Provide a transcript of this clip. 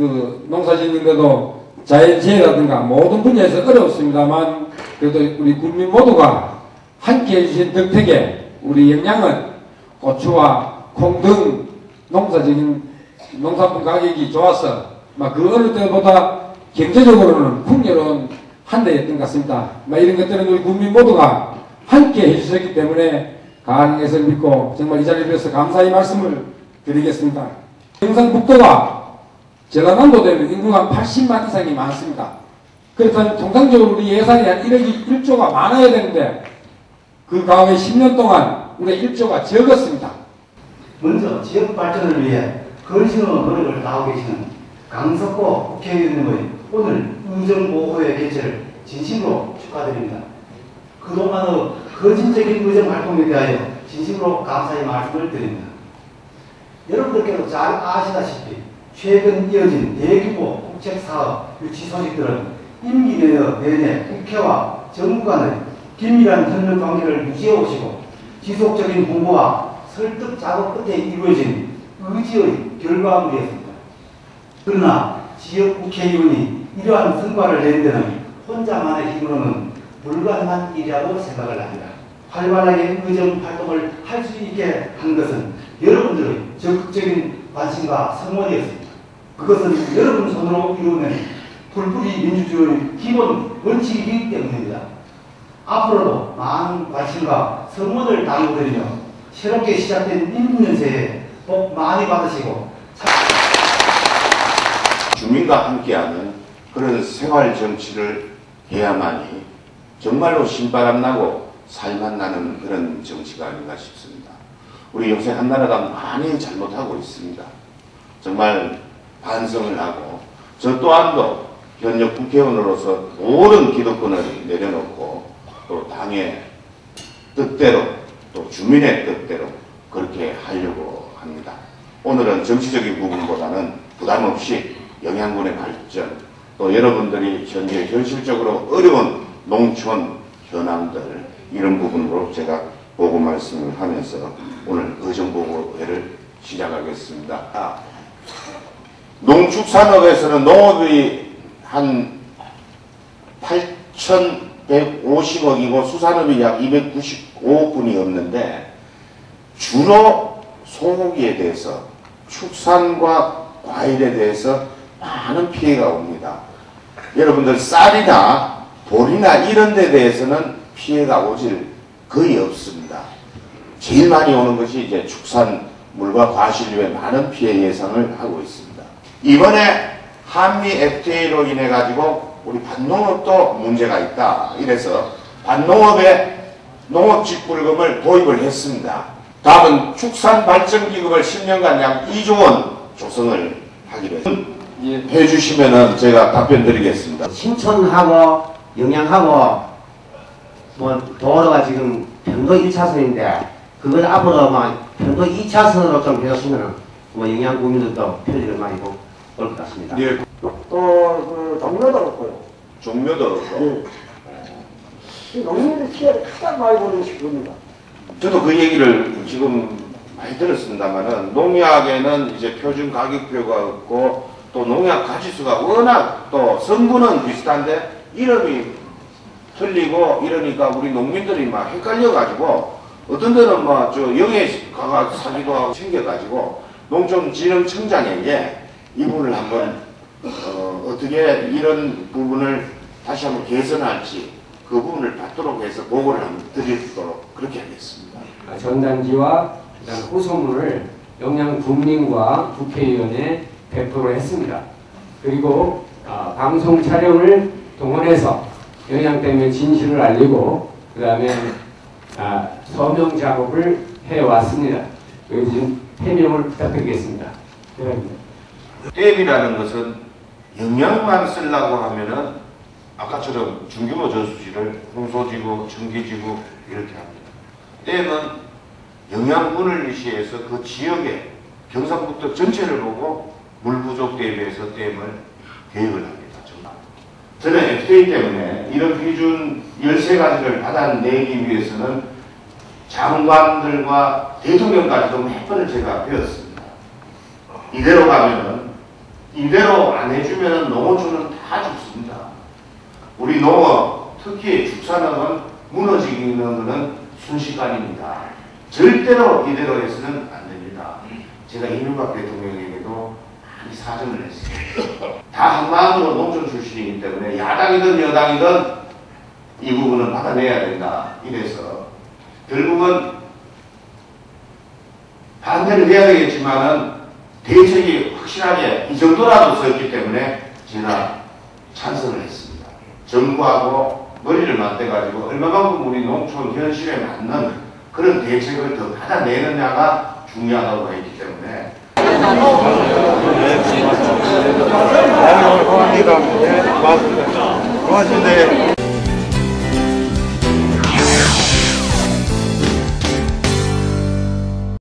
그 농사 짓는데도 자연재해라든가 모든 분야에서 어렵습니다만 그래도 우리 국민 모두가 함께 해주신 덕택에 우리 영양은 고추와 콩 등 농사적인 농산품 가격이 좋아서 막그 어느 때보다 경제적으로는 풍요로운 한 해였던 것 같습니다. 막 이런 것들은 우리 국민 모두가 함께 해주셨기 때문에 것을 믿고 정말 이 자리에 비해서 감사의 말씀을 드리겠습니다. 경상북도가 전라남도 되면 인구가 80만 이상이 많습니다. 그래서 통상적으로 우리 예산이 한 1억이 1조가 많아야 되는데 그 과거에 10년 동안 우리 1조가 적었습니다. 먼저 지역 발전을 위해 건실한 노력을 다하고 계시는 강석호 국회의원님의 오늘 의정보호회 개최를 진심으로 축하드립니다. 그동안의 거진적인 의정 활동에 대하여 진심으로 감사의 말씀을 드립니다. 여러분들께도 잘 아시다시피 최근 이어진 대규모 국책사업 유치 소식들은 임기 내내 국회와 정부 간의 긴밀한 협력 관계를 유지해 오시고 지속적인 홍보와 설득 작업 끝에 이루어진 의지의 결과물이었습니다. 그러나 지역 국회의원이 이러한 성과를 낸 데는 혼자만의 힘으로는 불가능한 일이라고 생각을 합니다. 활발하게 의정 활동을 할 수 있게 한 것은 여러분들의 적극적인 관심과 성원이었습니다. 그것은 여러분 손으로 이루어낸 불풀이 민주주의의 기본 원칙이기 때문입니다. 앞으로도 많은 관심과 성원을 당부드리며 새롭게 시작된 1년새에 복 많이 받으시고 주민과 함께하는 그런 생활 정치를 해야만이 정말로 신바람 나고 살만 나는 그런 정치가 아닌가 싶습니다. 우리 요새 한나라당 많이 잘못하고 있습니다. 정말 반성을 하고 저 또한도 현역 국회의원으로서 모든 기득권을 내려놓고 또 당의 뜻대로 또 주민의 뜻대로 그렇게 하려고 합니다. 오늘은 정치적인 부분보다는 부담 없이 영양군의 발전 또 여러분들이 현재 현실적으로 어려운 농촌 현황들 이런 부분으로 제가 보고 말씀을 하면서 오늘 의정보고회를 시작하겠습니다. 아, 농축산업에서는 농업이 한 8,150억이고 수산업이 약 295억 분이 없는데 주로 소고기에 대해서 축산과 과일에 대해서 많은 피해가 옵니다. 여러분들 쌀이나 보리나 이런 데 대해서는 피해가 오질 거의 없습니다. 제일 많이 오는 것이 이제 축산물과 과실류에 많은 피해 예상을 하고 있습니다. 이번에 한미 FTA로 인해 가지고 우리 반농업도 문제가 있다. 이래서 반농업에 농업직불금을 도입을 했습니다. 다음은 축산발전기금을 10년간 약 2조 원 조성을 하기로 했습니다. 해주시면은 제가 답변 드리겠습니다. 신촌하고 영양하고 뭐 도로가 지금 편도 1차선인데 그걸 앞으로 막 편도 2차선으로 좀 해줬으면 뭐 영양 국민들도 편리를 많이 볼것 같습니다. 예, 또그 종묘도 그렇고요. 종묘도 그렇고 이 농민들 피해를 가장 많이 보는 시기입니다. 저도 그 얘기를 지금 많이 들었습니다만은 농약에는 이제 표준 가격표가 없고 또 농약 가지수가 워낙 또 성분은 비슷한데 이름이 틀리고 이러니까 우리 농민들이 막 헷갈려가지고 어떤 데는 막 저 영해 가가 사기도 하고 챙겨가지고 농촌진흥청장에게 이 부분을 한번 어, 어떻게 이런 부분을 다시 한번 개선할지 그 부분을 받도록 해서 보고를 한번 드리도록 그렇게 하겠습니다. 전단지와 그다음 후소문을 영양 국민과 국회의원에 배포를 했습니다. 그리고 아, 방송 촬영을 동원해서 영양 때문에 진실을 알리고 그 다음에 아, 서명 작업을 해왔습니다. 여기 지금 해명을 부탁드리겠습니다. 대단합니다. 댐이라는 것은 영양만 쓰려고 하면은 아까처럼 중규모 저수지를 홍소지구, 청계지구 이렇게 합니다. 댐은 영양분을 유시해서 그 지역의 경상북도 전체를 보고 물 부족 대비해서 댐을 계획을 합니다. 저는 FTA 때문에 이런 기준 13가지를 받아내기 위해서는 장관들과 대통령까지도 몇 번을 제가 배웠습니다. 이대로 가면 은 이대로 안 해주면 농어촌은 다 죽습니다. 우리 농업, 특히 축산업은 무너지는 것은 순식간입니다. 절대로 이대로 해서는 안 됩니다. 제가 이명박 대통령에게도 많이 사정을 했습니다. 다 한마음으로 농촌 출신이기 때문에 야당이든 여당이든 이 부분은 받아내야 된다. 이래서 결국은 반대를 해야 되겠지만은 대책이 확실하게 이 정도라도 썼기 때문에 제가 찬성을 했습니다. 정부하고 머리를 맞대가지고 얼마만큼 우리 농촌 현실에 맞는 그런 대책을 더 받아내느냐가 중요하다고 했기 때문에